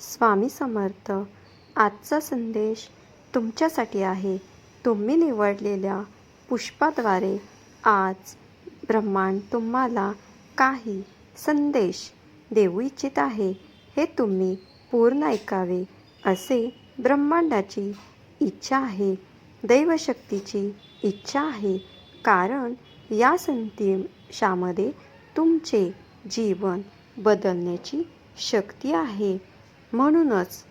स्वामी समर्थ आजचा संदेश तुमच्यासाठी आहे. तुम्ही निवडलेल्या पुष्पाद्वारे आज ब्रह्मांड तुम्हाला काही संदेश देऊ इच्छित आहे. हे तुम्ही पूर्ण ऐकावे असे ब्रह्मांडाची इच्छा आहे. दैवशक्तीची इच्छा आहे. कारण या संदेशामध्ये तुमचे जीवन बदलण्याची शक्ती आहे. म्हणूनच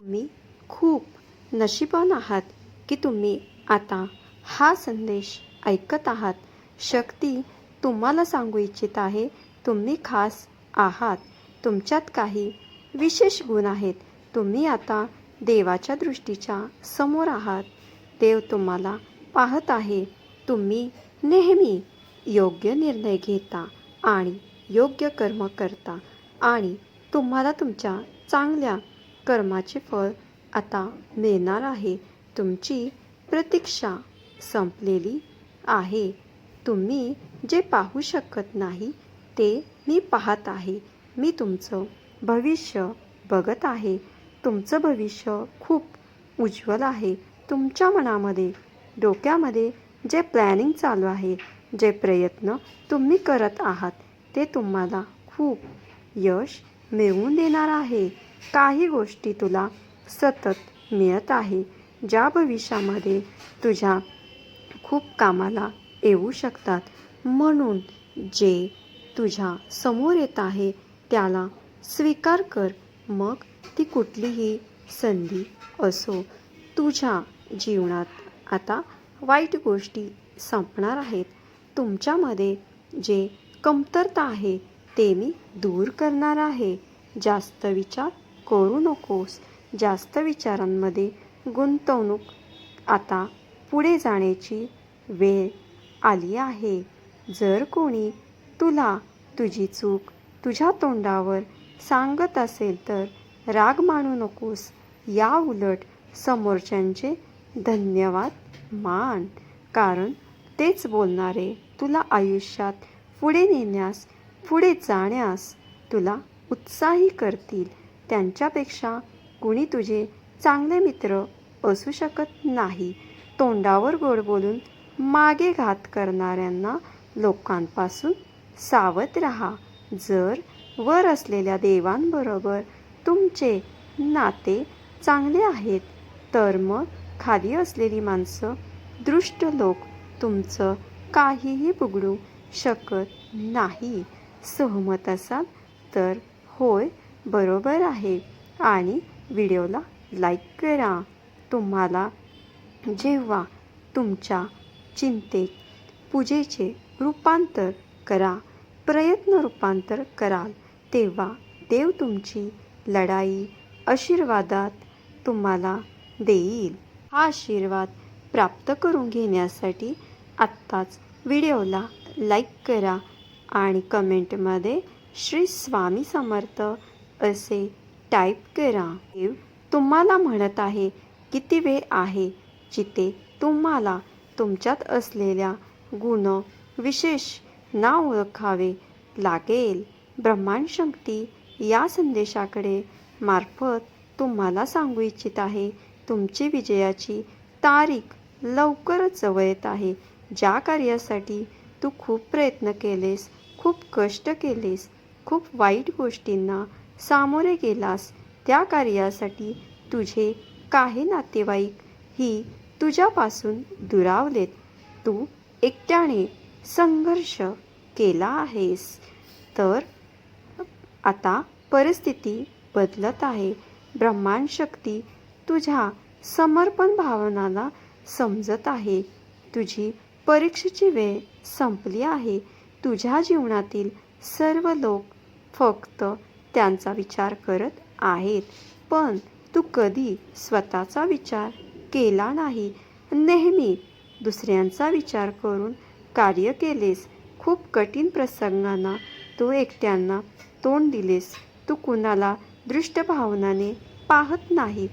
तुम्ही खूप नशिबान आहात की तुम्ही आता हा संदेश ऐकत आहात. शक्ती तुम्हाला सांगू इच्छित आहे तुम्ही खास आहात. तुमच्यात काही विशेष गुण आहेत. तुम्ही आता देवाच्या दृष्टीच्या समोर आहात. देव तुम्हाला पाहत आहे. तुम्ही नेहमी योग्य निर्णय घेता आणि योग्य कर्म करता आणि तुम्हाला तुमच्या चांगल्या कर्माचे फळ आता मिळणार आहे. तुमची प्रतीक्षा संपलेली आहे. तुम्ही जे पाहू शकत नाही ते मी पाहत आहे. मी तुमचं भविष्य बघत आहे. तुमचं भविष्य खूप उज्ज्वल आहे. तुमच्या मनामध्ये डोक्यामध्ये जे प्लॅनिंग चालू आहे जे प्रयत्न तुम्ही करत आहात ते तुम्हाला खूप यश मिळवून देणार आहे. काही गोष्टी तुला सतत मिळत आहे ज्या भविष्यामध्ये तुझ्या खूप कामाला येऊ शकतात. म्हणून जे तुझ्या समोर येत आहे त्याला स्वीकार कर. मग ती कुठलीही संधी असो. तुझ्या जीवनात आता वाईट गोष्टी संपणार आहेत. तुमच्यामध्ये जे कमतरता आहे ते मी दूर करणार आहे. जास्त विचार करू नकोस. जास्त विचारांमध्ये गुंतवणूक आता पुढे जाण्याची वेळ आली आहे. जर कोणी तुला तुझी चूक तुझ्या तोंडावर सांगत असेल तर राग मानू नकोस. या उलट समोरच्यांचे धन्यवाद मान. कारण तेच बोलणारे तुला आयुष्यात पुढे नेण्यास पुढे जाण्यास तुला उत्साही करतील. त्यांच्यापेक्षा कुणी तुझे चांगले मित्र असू शकत नाही. तोंडावर गोड बोलून मागे घात करणाऱ्यांना लोकांपासून सावध राहा. जर वर असलेल्या देवांबरोबर तुमचे नाते चांगले आहेत तर मग खाली असलेली माणसं दृष्ट लोक तुमचं काहीही बिघडू शकत नाही. सहमत असाल तर होय बरोबर आहे. आणि व्हिडिओला लाईक करा. तुम्हाला जेव्हा तुमच्या चिंतेत पूजेचे रूपांतर करा प्रयत्न रूपांतर कराल तेव्हा देव तुमची लढाई आशीर्वादात तुम्हाला देईल. हा आशीर्वाद प्राप्त करून घेण्यासाठी आत्ताच व्हिडिओला लाईक करा. आणि कमेंटमध्ये श्री स्वामी समर्थ असे टाईप करा. देव तुम्हाला म्हणत आहे किती वेळ आहे जिथे तुम्हाला तुमच्यात असलेल्या गुण विशेष ना ओळखावे लागेल. ब्रह्मांड शक्ती या संदेशाकडे मार्फत तुम्हाला सांगू इच्छित आहे. तुमची विजयाची तारीख लवकरच जवळ येत आहे. ज्या कार्यासाठी तू खूप प्रयत्न केलेस खूप कष्ट केलेस खूप वाईट गोष्टींना सामोरे गेलास त्या कार्यासाठी तुझे काही नातेवाईक ही तुझ्यापासून दुरावलेत. तू एकट्याने संघर्ष केला आहेस. तर आता परिस्थिती बदलत आहे. ब्रह्मांड शक्ती तुझ्या समर्पण भावनाला समजत आहे. तुझी परीक्षेची वेळ संपली आहे. तुझ्या जीवनातील सर्व लोक फक्त त्यांचा विचार करत आहेत. पण तू कधी स्वतःचा विचार केला नाही? नेहमी दुसऱ्यांचा विचार करून कार्य केलेस. खूप कठीण प्रसंगांना तू एकट्यांना तोंड दिलेस. तू कुणाला दृष्ट भावनाने पाहत नाही.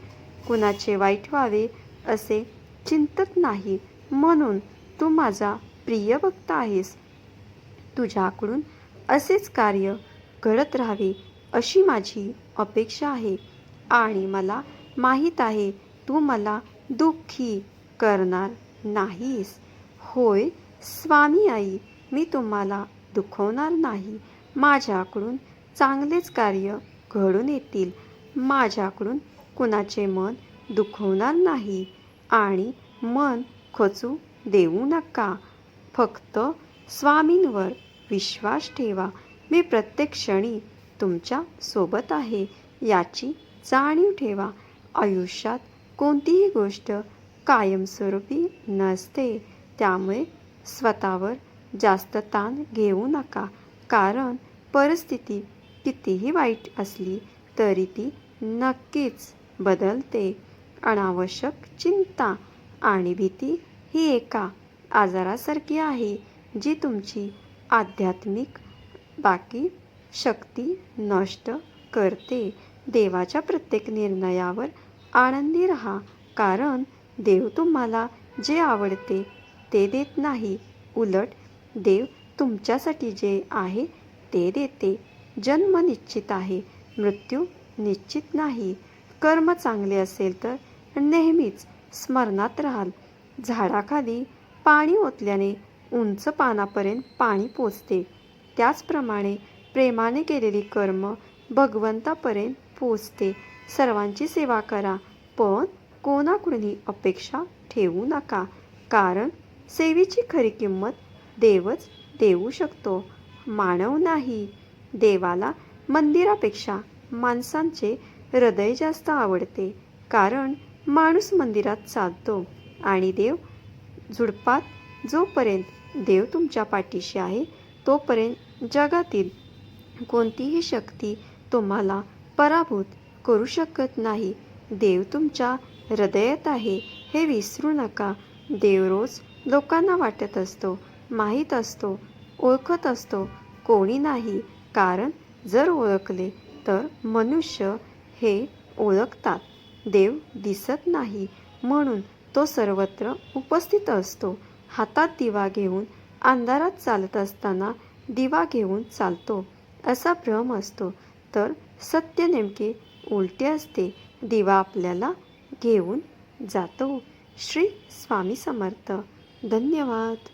कुणाचे वाईट व्हावे असे चिंतत नाही. म्हणून तू माझा प्रिय भक्त आहेस. तुझ्याकडून असेच कार्य घडत राहावे अशी माझी अपेक्षा आहे. आणि मला माहीत आहे तू मला दुःखी करणार नाहीस. होय स्वामी आई मी तुम्हाला दुखवणार नाही. माझ्याकडून चांगलेच कार्य घडून येतील. माझ्याकडून कुणाचे मन दुखवणार नाही. आणि मन खचू देऊ नका. फक्त स्वामींवर विश्वास ठेवा. मी प्रत्येक क्षणी तुमच्यासोबत आहे याची जाणीव ठेवा. आयुष्यात कोणतीही गोष्ट कायमस्वरूपी नसते त्यामुळे स्वतःवर जास्त ताण घेऊ नका. कारण परिस्थिती कितीही वाईट असली तरी ती नक्कीच बदलते. अनावश्यक चिंता आणि भीती ही एका आजारासारखी आहे जी तुमची आध्यात्मिक बाकी शक्ती नष्ट करते. देवाच्या प्रत्येक निर्णयावर आनंदी राहा कारण देव तुम्हाला जे आवडते ते देत नाही. उलट देव तुमच्यासाठी जे आहे ते देते. जन्म निश्चित आहे मृत्यू निश्चित नाही. कर्म चांगले असेल तर नेहमीच स्मरणात राहाल. झाडाखाली पाणी ओतल्याने उंच पानापर्यंत पाणी पोचते. त्याचप्रमाणे प्रेमाने केलेली कर्म भगवंतापर्यंत पोचते. सर्वांची सेवा करा पण कोणाकडूनही अपेक्षा ठेवू नका कारण सेवेची खरी किंमत देवच देऊ शकतो. मानव नाही. देवाला मंदिरापेक्षा माणसांचे हृदय जास्त आवडते कारण माणूस मंदिरात चालतो आणि देव झुडपात जोपर्यंत देव तुमच्या पाठीशी आहे तोपर्यंत जगातील कोणतीही शक्ती तुम्हाला पराभूत करू शकत नाही. देव तुमच्या हृदयात आहे हे विसरू नका. देव रोज लोकांना वाटत असतो माहीत असतो ओळखत असतो कोणी नाही. कारण जर ओळखले तर मनुष्य हे ओळखतात. देव दिसत नाही म्हणून तो सर्वत्र उपस्थित असतो. हातात दिवा घेऊन अंधारात चालत असताना दिवा घेऊन चालतो. असा भ्रम असतो. तर सत्य नेमके उलटे असते. दिवा आपल्याला घेऊन जातो. श्री स्वामी समर्थ. धन्यवाद.